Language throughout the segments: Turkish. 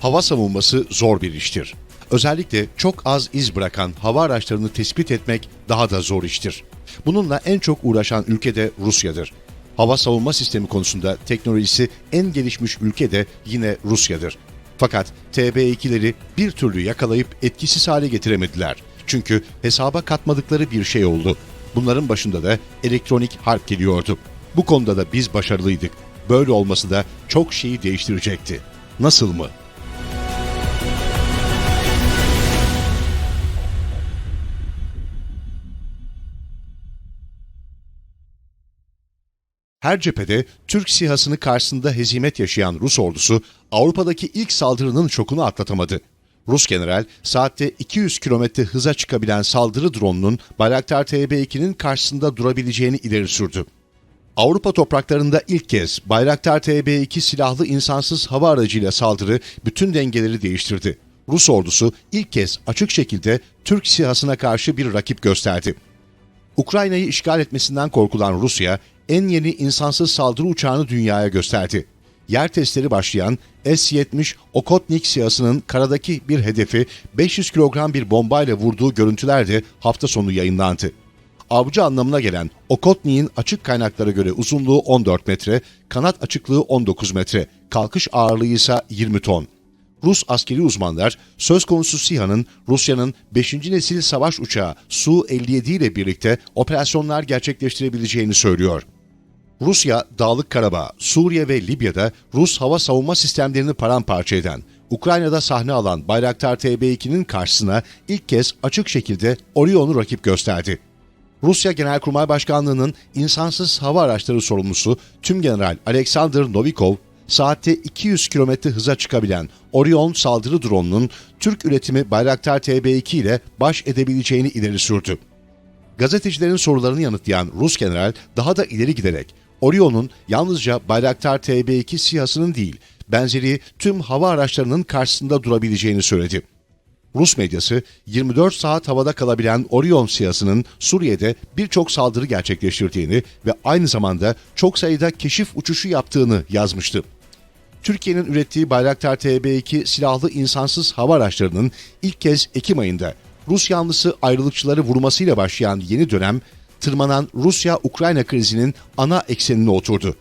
Hava savunması zor bir iştir. Özellikle çok az iz bırakan hava araçlarını tespit etmek daha da zor iştir. Bununla en çok uğraşan ülke de Rusya'dır. Hava savunma sistemi konusunda teknolojisi en gelişmiş ülke de yine Rusya'dır. Fakat TB2'leri bir türlü yakalayıp etkisiz hale getiremediler. Çünkü hesaba katmadıkları bir şey oldu. Bunların başında da elektronik harp geliyordu. Bu konuda da biz başarılıydık. Böyle olması da çok şeyi değiştirecekti. Nasıl mı? Her cephede Türk sihasını karşısında hezimet yaşayan Rus ordusu Avrupa'daki ilk saldırının şokunu atlatamadı. Rus general saatte 200 kilometre hıza çıkabilen saldırı dronunun Bayraktar TB2'nin karşısında durabileceğini ileri sürdü. Avrupa topraklarında ilk kez Bayraktar TB2 silahlı insansız hava aracıyla saldırı bütün dengeleri değiştirdi. Rus ordusu ilk kez açık şekilde Türk sihasına karşı bir rakip gösterdi. Ukrayna'yı işgal etmesinden korkulan Rusya, en yeni insansız saldırı uçağını dünyaya gösterdi. Yer testleri başlayan S-70 Okotnik siyasının karadaki bir hedefi 500 kilogram bir bombayla vurduğu görüntüler de hafta sonu yayınlandı. Avcı anlamına gelen Okotnik'in açık kaynaklara göre uzunluğu 14 metre, kanat açıklığı 19 metre, kalkış ağırlığı ise 20 ton. Rus askeri uzmanlar söz konusu SİHA'nın Rusya'nın 5. nesil savaş uçağı Su-57 ile birlikte operasyonlar gerçekleştirebileceğini söylüyor. Rusya, Dağlık Karabağ, Suriye ve Libya'da Rus hava savunma sistemlerini paramparça eden, Ukrayna'da sahne alan Bayraktar TB2'nin karşısına ilk kez açık şekilde Orion'u rakip gösterdi. Rusya Genelkurmay Başkanlığı'nın insansız hava araçları sorumlusu Tümgeneral Alexander Novikov, saatte 200 km hıza çıkabilen Orion saldırı drone'unun Türk üretimi Bayraktar TB2 ile baş edebileceğini ileri sürdü. Gazetecilerin sorularını yanıtlayan Rus general daha da ileri giderek Orion'un yalnızca Bayraktar TB2 sihasının değil, benzeri tüm hava araçlarının karşısında durabileceğini söyledi. Rus medyası 24 saat havada kalabilen Orion siyasının Suriye'de birçok saldırı gerçekleştirdiğini ve aynı zamanda çok sayıda keşif uçuşu yaptığını yazmıştı. Türkiye'nin ürettiği Bayraktar TB2 silahlı insansız hava araçlarının ilk kez Ekim ayında Rus yanlısı ayrılıkçıları vurmasıyla başlayan yeni dönem, tırmanan Rusya-Ukrayna krizinin ana eksenine oturdu.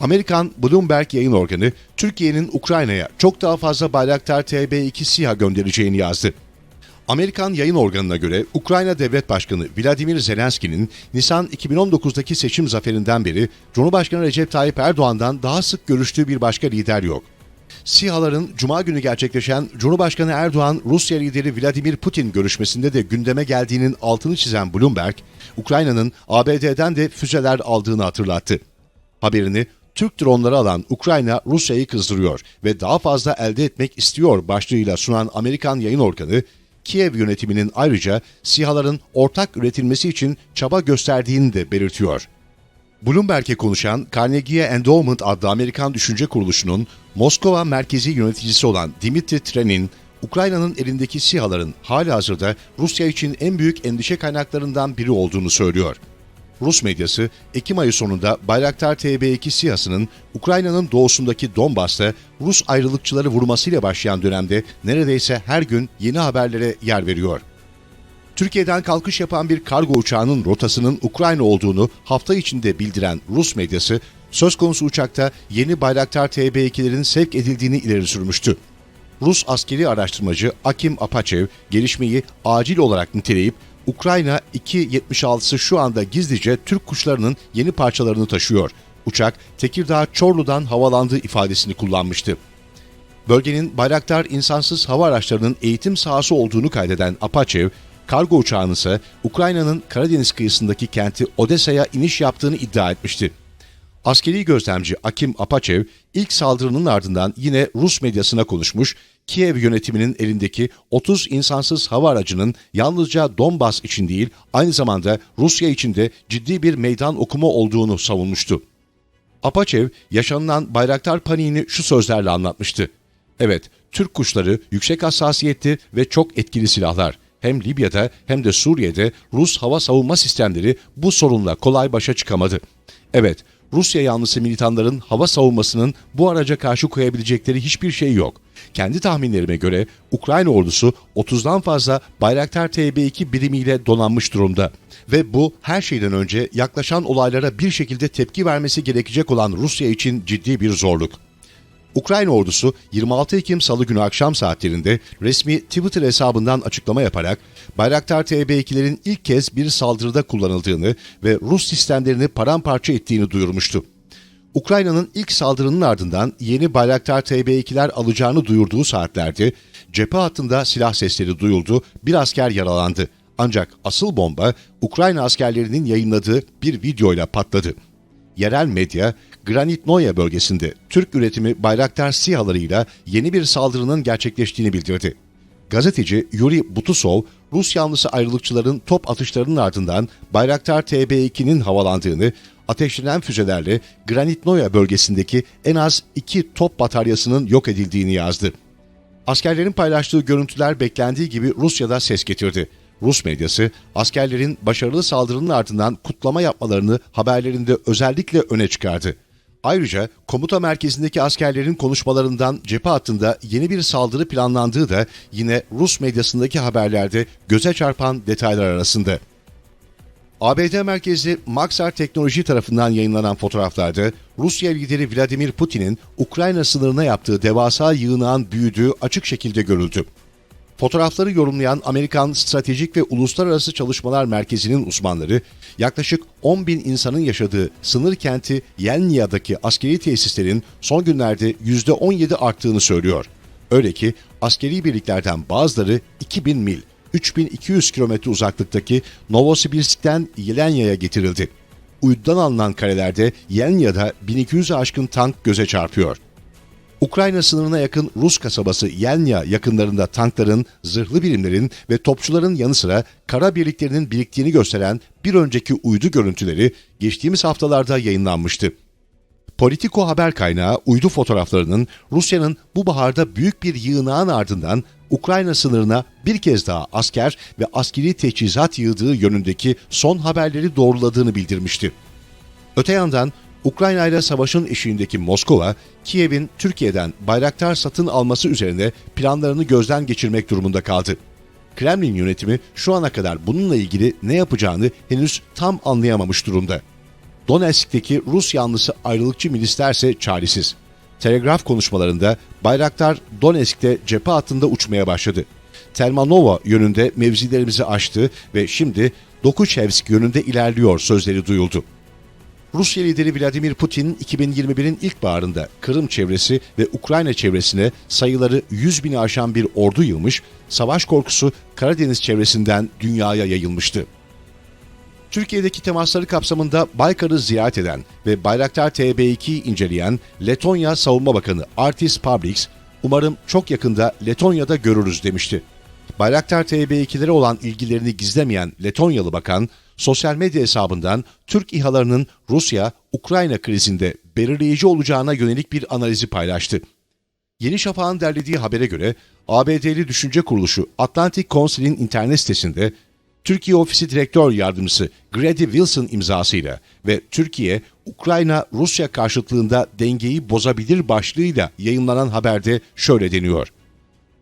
Amerikan Bloomberg yayın organı, Türkiye'nin Ukrayna'ya çok daha fazla Bayraktar TB2 SİHA göndereceğini yazdı. Amerikan yayın organına göre Ukrayna Devlet Başkanı Vladimir Zelenski'nin Nisan 2019'daki seçim zaferinden beri Cumhurbaşkanı Recep Tayyip Erdoğan'dan daha sık görüştüğü bir başka lider yok. SİHA'ların Cuma günü gerçekleşen Cumhurbaşkanı Erdoğan, Rusya lideri Vladimir Putin görüşmesinde de gündeme geldiğinin altını çizen Bloomberg, Ukrayna'nın ABD'den de füzeler aldığını hatırlattı. Haberini Türk dronları alan Ukrayna Rusya'yı kızdırıyor ve daha fazla elde etmek istiyor başlığıyla sunan Amerikan yayın organı, Kiev yönetiminin ayrıca SİHA'ların ortak üretilmesi için çaba gösterdiğini de belirtiyor. Bloomberg'e konuşan Carnegie Endowment adlı Amerikan düşünce kuruluşunun Moskova merkezi yöneticisi olan Dimitri Trenin, Ukrayna'nın elindeki SİHA'ların hali hazırda Rusya için en büyük endişe kaynaklarından biri olduğunu söylüyor. Rus medyası, Ekim ayı sonunda Bayraktar TB2 SİHA'sının Ukrayna'nın doğusundaki Donbas'ta Rus ayrılıkçıları vurmasıyla başlayan dönemde neredeyse her gün yeni haberlere yer veriyor. Türkiye'den kalkış yapan bir kargo uçağının rotasının Ukrayna olduğunu hafta içinde bildiren Rus medyası, söz konusu uçakta yeni Bayraktar TB2'lerin sevk edildiğini ileri sürmüştü. Rus askeri araştırmacı Akim Apachev gelişmeyi acil olarak niteleyip Ukrayna 2.76'sı şu anda gizlice Türk kuşlarının yeni parçalarını taşıyor. Uçak Tekirdağ Çorlu'dan havalandığı ifadesini kullanmıştı. Bölgenin Bayraktar insansız hava araçlarının eğitim sahası olduğunu kaydeden Apachev, kargo uçağının ise Ukrayna'nın Karadeniz kıyısındaki kenti Odessa'ya iniş yaptığını iddia etmişti. Askeri gözlemci Akim Apachev ilk saldırının ardından yine Rus medyasına konuşmuş, Kiev yönetiminin elindeki 30 insansız hava aracının yalnızca Donbas için değil, aynı zamanda Rusya için de ciddi bir meydan okuma olduğunu savunmuştu. Apachev yaşanılan Bayraktar paniğini şu sözlerle anlatmıştı. Evet, Türk kuşları yüksek hassasiyetli ve çok etkili silahlar. Hem Libya'da hem de Suriye'de Rus hava savunma sistemleri bu sorunla kolay başa çıkamadı. Evet, Rusya yanlısı militanların hava savunmasının bu araca karşı koyabilecekleri hiçbir şey yok. Kendi tahminlerime göre Ukrayna ordusu 30'dan fazla Bayraktar TB2 birimiyle donanmış durumda. Ve bu her şeyden önce yaklaşan olaylara bir şekilde tepki vermesi gerekecek olan Rusya için ciddi bir zorluk. Ukrayna ordusu 26 Ekim Salı günü akşam saatlerinde resmi Twitter hesabından açıklama yaparak Bayraktar TB2'lerin ilk kez bir saldırıda kullanıldığını ve Rus sistemlerini paramparça ettiğini duyurmuştu. Ukrayna'nın ilk saldırının ardından yeni Bayraktar TB2'ler alacağını duyurduğu saatlerde cephe hattında silah sesleri duyuldu, bir asker yaralandı. Ancak asıl bomba Ukrayna askerlerinin yayınladığı bir videoyla patladı. Yerel medya, Granitnoya bölgesinde Türk üretimi Bayraktar SİHA'larıyla yeni bir saldırının gerçekleştiğini bildirdi. Gazeteci Yuri Butusov, Rus yanlısı ayrılıkçıların top atışlarının ardından Bayraktar TB2'nin havalandığını, ateşlenen füzelerle Granitnoya bölgesindeki en az iki top bataryasının yok edildiğini yazdı. Askerlerin paylaştığı görüntüler beklendiği gibi Rusya'da ses getirdi. Rus medyası askerlerin başarılı saldırının ardından kutlama yapmalarını haberlerinde özellikle öne çıkardı. Ayrıca komuta merkezindeki askerlerin konuşmalarından cephe hattında yeni bir saldırı planlandığı da yine Rus medyasındaki haberlerde göze çarpan detaylar arasında. ABD merkezli Maxar Teknoloji tarafından yayınlanan fotoğraflarda Rusya lideri Vladimir Putin'in Ukrayna sınırına yaptığı devasa yığınağın büyüdüğü açık şekilde görüldü. Fotoğrafları yorumlayan Amerikan Stratejik ve Uluslararası Çalışmalar Merkezi'nin uzmanları, yaklaşık 10 bin insanın yaşadığı sınır kenti Yelnya'daki askeri tesislerin son günlerde %17 arttığını söylüyor. Öyle ki askeri birliklerden bazıları 2000 mil, 3200 kilometre uzaklıktaki Novosibirsk'ten Yelnya'ya getirildi. Uydudan alınan karelerde Yelnya'da 1200'e aşkın tank göze çarpıyor. Ukrayna sınırına yakın Rus kasabası Yelnya yakınlarında tankların, zırhlı birimlerin ve topçuların yanı sıra kara birliklerinin biriktiğini gösteren bir önceki uydu görüntüleri geçtiğimiz haftalarda yayınlanmıştı. Politico haber kaynağı uydu fotoğraflarının Rusya'nın bu baharda büyük bir yığınağın ardından Ukrayna sınırına bir kez daha asker ve askeri teçhizat yığdığı yönündeki son haberleri doğruladığını bildirmişti. Öte yandan Ukrayna ile savaşın eşiğindeki Moskova, Kiev'in Türkiye'den bayraktar satın alması üzerine planlarını gözden geçirmek durumunda kaldı. Kremlin yönetimi şu ana kadar bununla ilgili ne yapacağını henüz tam anlayamamış durumda. Donetsk'teki Rus yanlısı ayrılıkçı milislerse çaresiz. Telegraf konuşmalarında Bayraktar Donetsk'te cephe hattında uçmaya başladı. Termanova yönünde mevzilerimizi aştı ve şimdi Dokuchevsk yönünde ilerliyor sözleri duyuldu. Rusya lideri Vladimir Putin 2021'in ilkbaharında Kırım çevresi ve Ukrayna çevresine sayıları 100 bini aşan bir ordu yığmış, savaş korkusu Karadeniz çevresinden dünyaya yayılmıştı. Türkiye'deki temasları kapsamında Baykar'ı ziyaret eden ve Bayraktar TB2'yi inceleyen Letonya Savunma Bakanı Artis Pabriks, umarım çok yakında Letonya'da görürüz demişti. Bayraktar TB2'lere olan ilgilerini gizlemeyen Letonyalı bakan, sosyal medya hesabından Türk İHA'larının Rusya-Ukrayna krizinde belirleyici olacağına yönelik bir analizi paylaştı. Yeni Şafak'ın derlediği habere göre ABD'li düşünce kuruluşu Atlantic Council'in internet sitesinde Türkiye Ofisi Direktör Yardımcısı Grady Wilson imzasıyla ve Türkiye, Ukrayna-Rusya karşıtlığında dengeyi bozabilir başlığıyla yayınlanan haberde şöyle deniyor.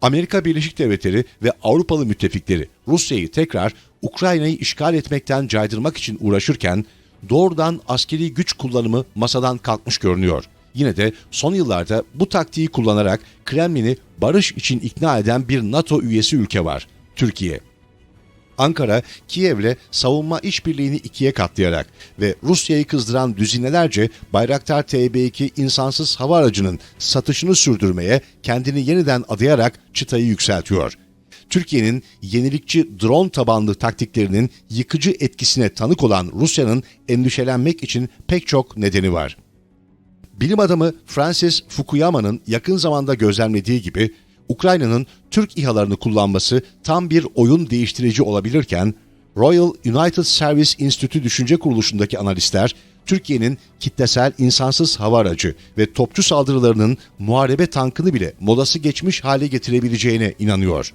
Amerika Birleşik Devletleri ve Avrupalı müttefikleri Rusya'yı tekrar Ukrayna'yı işgal etmekten caydırmak için uğraşırken doğrudan askeri güç kullanımı masadan kalkmış görünüyor. Yine de son yıllarda bu taktiği kullanarak Kremlin'i barış için ikna eden bir NATO üyesi ülke var. Türkiye. Ankara, Kiev'le savunma işbirliğini ikiye katlayarak ve Rusya'yı kızdıran düzinelerce Bayraktar TB2 insansız hava aracının satışını sürdürmeye kendini yeniden adayarak çıtayı yükseltiyor. Türkiye'nin yenilikçi drone tabanlı taktiklerinin yıkıcı etkisine tanık olan Rusya'nın endişelenmek için pek çok nedeni var. Bilim adamı Francis Fukuyama'nın yakın zamanda gözlemlediği gibi Ukrayna'nın Türk İHA'larını kullanması tam bir oyun değiştirici olabilirken, Royal United Service Institute Düşünce Kuruluşu'ndaki analistler, Türkiye'nin kitlesel insansız hava aracı ve topçu saldırılarının muharebe tankını bile modası geçmiş hale getirebileceğine inanıyor.